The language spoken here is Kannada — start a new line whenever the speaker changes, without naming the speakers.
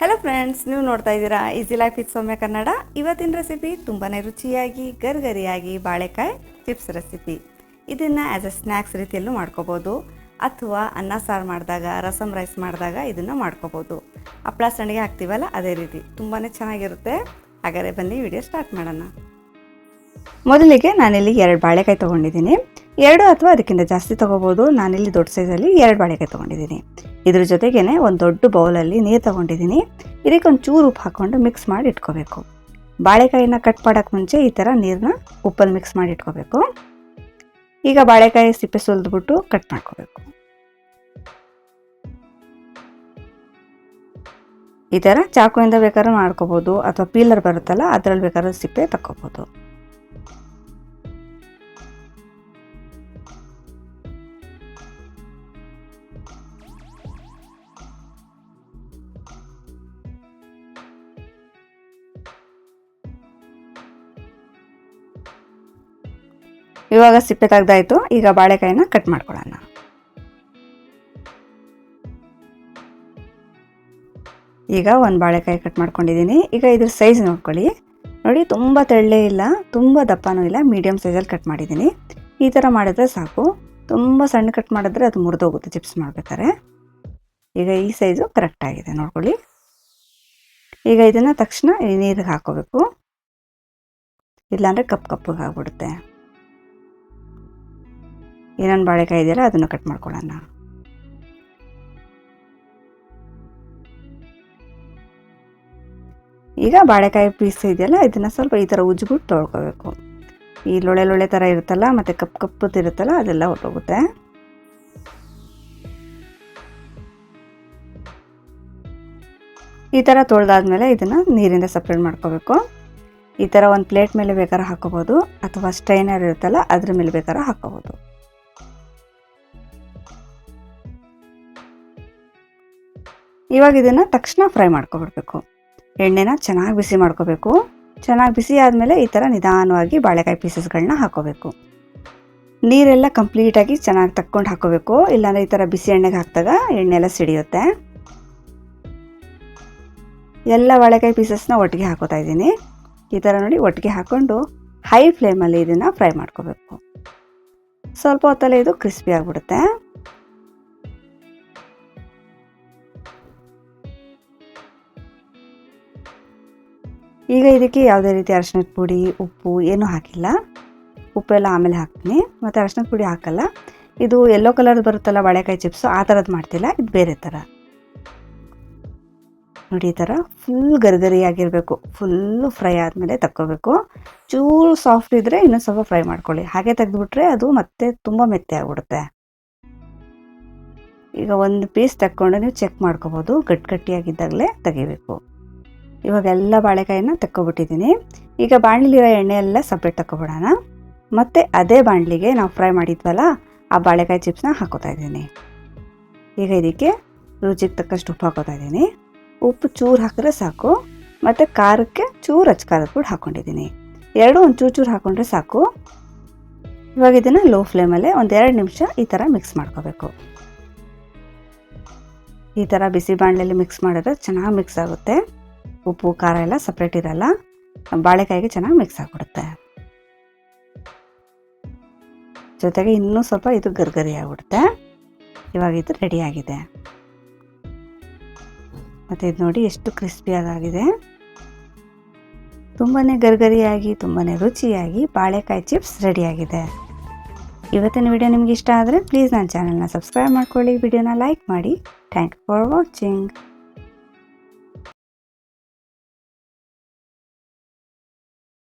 ಹಲೋ ಫ್ರೆಂಡ್ಸ್ ನೀವು ನೋಡ್ತಾ ಇದ್ದೀರಾ easy life with Soumya Kannada ಇವತ್ತಿನ ರೆಸಿಪಿ ತುಂಬಾ ರುಚಿಯಾಗಿ, ಗರ್ಗರಿಯಾಗಿ ಬಾಳೆಕಾಯಿ ಚಿಪ್ಸ್ ರೆಸಿಪಿ ಇದನ್ನು ಆ್ಯಸ್ ಎ ಸ್ನ್ಯಾಕ್ಸ್ ರೀತಿಯಲ್ಲೂ ಮಾಡ್ಕೋಬೋದು. ಅಥವಾ ಅನ್ನ ಸಾರು ಮಾಡಿದಾಗ ರಸಮ್ ರೈಸ್ ಮಾಡಿದಾಗ ಇದನ್ನು ಮಾಡ್ಕೋಬೋದು. ಹಪ್ಪಳ ಸಂಡಿಗೆ ಹಾಕ್ತೀವಲ್ಲ, ಅದೇ ರೀತಿ. ತುಂಬಾ ಚೆನ್ನಾಗಿರುತ್ತೆ. ಹಾಗಾದರೆ ಬನ್ನಿ ವಿಡಿಯೋ ಸ್ಟಾರ್ಟ್ ಮಾಡೋಣ. ಮೊದಲಿಗೆ ನಾನಿಲ್ಲಿ ಎರಡು ಬಾಳೆಕಾಯಿ ತೊಗೊಂಡಿದ್ದೀನಿ. ಎರಡು ಅಥವಾ ಅದಕ್ಕಿಂತ ಜಾಸ್ತಿ ತೊಗೋಬೋದು. ನಾನಿಲ್ಲಿ ದೊಡ್ಡ ಸೈಜಲ್ಲಿ ಎರಡು ಬಾಳೆಕಾಯಿ ತೊಗೊಂಡಿದ್ದೀನಿ. ಇದ್ರ ಜೊತೆಗೇನೆ ಒಂದು ದೊಡ್ಡ ಬೌಲಲ್ಲಿ ನೀರು ತಗೊಂಡಿದ್ದೀನಿ ಇದಕ್ಕೆ ಒಂದು ಚೂರು ಉಪ್ಪು ಹಾಕ್ಕೊಂಡು ಮಿಕ್ಸ್ ಮಾಡಿ ಇಟ್ಕೋಬೇಕು. ಬಾಳೆಕಾಯಿನ ಕಟ್ ಮಾಡೋಕ್ಕೆ ಮುಂಚೆ ಈ ಥರ ನೀರನ್ನ ಉಪ್ಪಲ್ಲಿ ಮಿಕ್ಸ್ ಮಾಡಿ ಇಟ್ಕೋಬೇಕು. ಈಗ ಬಾಳೆಕಾಯಿ ಸಿಪ್ಪೆ ಸುಲಿದ್ಬಿಟ್ಟು ಕಟ್ ಮಾಡ್ಕೋಬೇಕು. ಈ ಥರ ಚಾಕುವಿಂದ ಬೇಕಾದ್ರೂ ಮಾಡ್ಕೋಬೋದು, ಅಥವಾ ಪೀಲರ್ ಬರುತ್ತಲ್ಲ ಅದರಲ್ಲಿ ಬೇಕಾದ್ರೂ ಸಿಪ್ಪೆ ತಕ್ಕೋಬೋದು. ಇವಾಗ ಸಿಪ್ಪೆ ತೆಗ್ದಾಯ್ತು ಈಗ ಬಾಳೆಕಾಯಿನ ಕಟ್ ಮಾಡ್ಕೊಳ್ಳೋಣ. ಈಗ ಒಂದು ಬಾಳೆಕಾಯಿ ಕಟ್ ಮಾಡ್ಕೊಂಡಿದ್ದೀನಿ. ಈಗ ಇದ್ರ ಸೈಜ್ ನೋಡ್ಕೊಳ್ಳಿ. ನೋಡಿ, ತುಂಬ ತೆಳ್ಳೆ ಇಲ್ಲ, ತುಂಬ ದಪ್ಪನೂ ಇಲ್ಲ ಮೀಡಿಯಮ್ ಸೈಜಲ್ಲಿ ಕಟ್ ಮಾಡಿದ್ದೀನಿ. ಈ ಥರ ಮಾಡಿದ್ರೆ ಸಾಕು. ತುಂಬ ಸಣ್ಣ ಕಟ್ ಮಾಡಿದ್ರೆ ಅದು ಮುರಿದೋಗುತ್ತೆ ಚಿಪ್ಸ್ ಮಾಡ್ಬೇಕಾದ್ರೆ. ಈಗ ಈ ಸೈಜು ಕರೆಕ್ಟಾಗಿದೆ ನೋಡ್ಕೊಳ್ಳಿ. ಈಗ ಇದನ್ನು ತಕ್ಷಣ ನೀರಿಗೆ ಹಾಕೋಬೇಕು. ಇಲ್ಲಾಂದರೆ ಕಪ್ ಕಪ್ಪಗೆ ಆಗ್ಬಿಡುತ್ತೆ. ಏನೇನು ಬಾಳೆಕಾಯಿ ಇದೆಯಲ್ಲ ಅದನ್ನು ಕಟ್ ಮಾಡ್ಕೊಳ್ಳೋಣ. ಈಗ ಬಾಳೆಕಾಯಿ ಪೀಸ್ ಇದೆಯಲ್ಲ, ಇದನ್ನು ಸ್ವಲ್ಪ ಈ ಥರ ಉಜ್ಜಿಬಿಟ್ಟು ತೊಳ್ಕೊಬೇಕು. ಈ ಲೊಳೆ ಲೊಳೆ ಥರ ಇರುತ್ತಲ್ಲ, ಮತ್ತು ಕಪ್ಪು ಕಪ್ಪು ಇರುತ್ತಲ್ಲ, ಅದೆಲ್ಲ ಹೊರಟೋಗುತ್ತೆ. ಈ ಥರ ತೊಳೆದಾದ್ಮೇಲೆ ಇದನ್ನು ನೀರಿಂದ ಸಪ್ರೇಟ್ ಮಾಡ್ಕೋಬೇಕು. ಈ ಥರ ಒಂದು ಪ್ಲೇಟ್ ಮೇಲೆ ಬೇಕಾದ್ರೆ ಹಾಕೋಬೋದು ಅಥವಾ ಸ್ಟ್ರೈನರ್ ಇರುತ್ತಲ್ಲ, ಅದ್ರ ಮೇಲೆ ಬೇಕಾದ್ರೆ ಹಾಕೋಬೋದು ಇವಾಗ ಇದನ್ನು ತಕ್ಷಣ ಫ್ರೈ ಮಾಡ್ಕೊಬಿಡ್ಬೇಕು. ಎಣ್ಣೆನ ಚೆನ್ನಾಗಿ ಬಿಸಿ ಮಾಡ್ಕೋಬೇಕು. ಚೆನ್ನಾಗಿ ಬಿಸಿ ಆದಮೇಲೆ ಈ ಥರ ನಿಧಾನವಾಗಿ ಬಾಳೆಕಾಯಿ ಪೀಸಸ್ಗಳನ್ನ ಹಾಕೋಬೇಕು. ನೀರೆಲ್ಲ ಕಂಪ್ಲೀಟಾಗಿ ಚೆನ್ನಾಗಿ ತಕ್ಕೊಂಡು ಹಾಕೋಬೇಕು. ಇಲ್ಲಾಂದರೆ ಈ ಥರ ಬಿಸಿ ಎಣ್ಣೆಗೆ ಹಾಕಿದಾಗ ಎಣ್ಣೆ ಎಲ್ಲ ಸಿಡಿಯುತ್ತೆ. ಎಲ್ಲ ಬಾಳೆಕಾಯಿ ಪೀಸಸ್ನ ಒಟ್ಟಿಗೆ ಹಾಕೋತಾ ಇದ್ದೀನಿ. ಈ ಥರ ನೋಡಿ ಒಟ್ಟಿಗೆ ಹಾಕ್ಕೊಂಡು ಹೈ ಫ್ಲೇಮಲ್ಲಿ ಇದನ್ನು ಫ್ರೈ ಮಾಡ್ಕೋಬೇಕು. ಸ್ವಲ್ಪ ಹೊತ್ತಲ್ಲೇ ಇದು ಕ್ರಿಸ್ಪಿ ಆಗಿಬಿಡುತ್ತೆ. ಈಗ ಇದಕ್ಕೆ ಯಾವುದೇ ರೀತಿ ಅರಶಿನದ ಪುಡಿ, ಉಪ್ಪು ಏನೂ ಹಾಕಿಲ್ಲ. ಉಪ್ಪೆಲ್ಲ ಆಮೇಲೆ ಹಾಕ್ತೀನಿ. ಮತ್ತು ಅರಶಿನದ ಪುಡಿ ಹಾಕಲ್ಲ. ಇದು ಯೆಲ್ಲೋ ಕಲರ್ದು ಬರುತ್ತಲ್ಲ ಬಾಳೆಕಾಯಿ ಚಿಪ್ಸು ಆ ಥರದ್ದು ಮಾಡ್ತಿಲ್ಲ. ಇದು ಬೇರೆ ಥರ. ನೋಡಿ ಈ ಥರ ಫುಲ್ ಗರಿಗರಿಯಾಗಿರಬೇಕು. ಫುಲ್ಲು ಫ್ರೈ ಆದಮೇಲೆ ತಕ್ಕೋಬೇಕು. ಚೂರು ಸಾಫ್ಟ್ ಇದ್ದರೆ ಇನ್ನೂ ಸ್ವಲ್ಪ ಫ್ರೈ ಮಾಡ್ಕೊಳ್ಳಿ. ಹಾಗೆ ತೆಗೆದುಬಿಟ್ರೆ ಅದು ಮತ್ತೆ ತುಂಬ ಮೆತ್ತೆ ಆಗಿಬಿಡುತ್ತೆ. ಈಗ ಒಂದು ಪೀಸ್ ತಕ್ಕೊಂಡು ನೀವು ಚೆಕ್ ಮಾಡ್ಕೋಬೋದು. ಗಟ್ಟಿಗಟ್ಟಿಯಾಗಿದ್ದಾಗಲೇ ತೆಗಿಬೇಕು. ಇವಾಗ ಎಲ್ಲ ಬಾಳೆಕಾಯಿನ ತಕ್ಕೊಬಿಟ್ಟಿದ್ದೀನಿ. ಈಗ ಬಾಣಲಿರೋ ಎಣ್ಣೆ ಎಲ್ಲ ಸಪ್ರೇಟ್ ತಗೊಬಿಡೋಣ ಮತ್ತು ಅದೇ ಬಾಣಲಿಗೆ ನಾವು ಫ್ರೈ ಮಾಡಿದ್ವಲ್ಲ, ಆ ಬಾಳೆಕಾಯಿ ಚಿಪ್ಸ್ನ ಹಾಕೋತಾ ಇದ್ದೀನಿ. ಈಗ ಇದಕ್ಕೆ ರುಚಿಗೆ ತಕ್ಕಷ್ಟು ಉಪ್ಪು ಹಾಕೋತಾ ಇದ್ದೀನಿ. ಉಪ್ಪು ಚೂರು ಹಾಕಿದ್ರೆ ಸಾಕು. ಮತ್ತು ಖಾರಕ್ಕೆ ಚೂರು ಹಚ್ಚ ಖಾರದ ಪುಡಿ ಹಾಕ್ಕೊಂಡಿದ್ದೀನಿ ಎರಡು ಒಂದು ಚೂರು ಚೂರು ಹಾಕ್ಕೊಂಡ್ರೆ ಸಾಕು. ಇವಾಗ ಇದನ್ನು ಲೋ ಫ್ಲೇಮಲ್ಲೇ ಒಂದು ಎರಡು ನಿಮಿಷ ಈ ಥರ ಮಿಕ್ಸ್ ಮಾಡ್ಕೋಬೇಕು. ಈ ಥರ ಬಿಸಿ ಬಾಣಲೆಯಲ್ಲಿ ಮಿಕ್ಸ್ ಮಾಡಿದ್ರೆ ಚೆನ್ನಾಗಿ ಮಿಕ್ಸ್ ಆಗುತ್ತೆ. ಉಪ್ಪು, ಖಾರ ಎಲ್ಲ ಸಪ್ರೇಟ್ ಇರಲ್ಲ. ಬಾಳೆಕಾಯಿಗೆ ಚೆನ್ನಾಗಿ ಮಿಕ್ಸ್ ಆಗಿಬಿಡುತ್ತೆ. ಜೊತೆಗೆ ಇನ್ನೂ ಸ್ವಲ್ಪ ಇದು ಗರ್ಗರಿ ಆಗಿಬಿಡುತ್ತೆ. ಇವಾಗ ಇದು ರೆಡಿಯಾಗಿದೆ ಮತ್ತು ಇದು ನೋಡಿ ಎಷ್ಟು ಕ್ರಿಸ್ಪಿಯಾಗಿದೆ ತುಂಬಾ ಗರ್ಗರಿಯಾಗಿ ತುಂಬಾ ರುಚಿಯಾಗಿ ಬಾಳೆಕಾಯಿ ಚಿಪ್ಸ್ ರೆಡಿಯಾಗಿದೆ ಇವತ್ತಿನ ವಿಡಿಯೋ ನಿಮ್ಗೆ ಇಷ್ಟ ಆದರೆ ಪ್ಲೀಸ್ ನನ್ನ ಚಾನಲ್ನ ಸಬ್ಸ್ಕ್ರೈಬ್ ಮಾಡ್ಕೊಳ್ಳಿ ವಿಡಿಯೋನ ಲೈಕ್ ಮಾಡಿ. Thank you for watching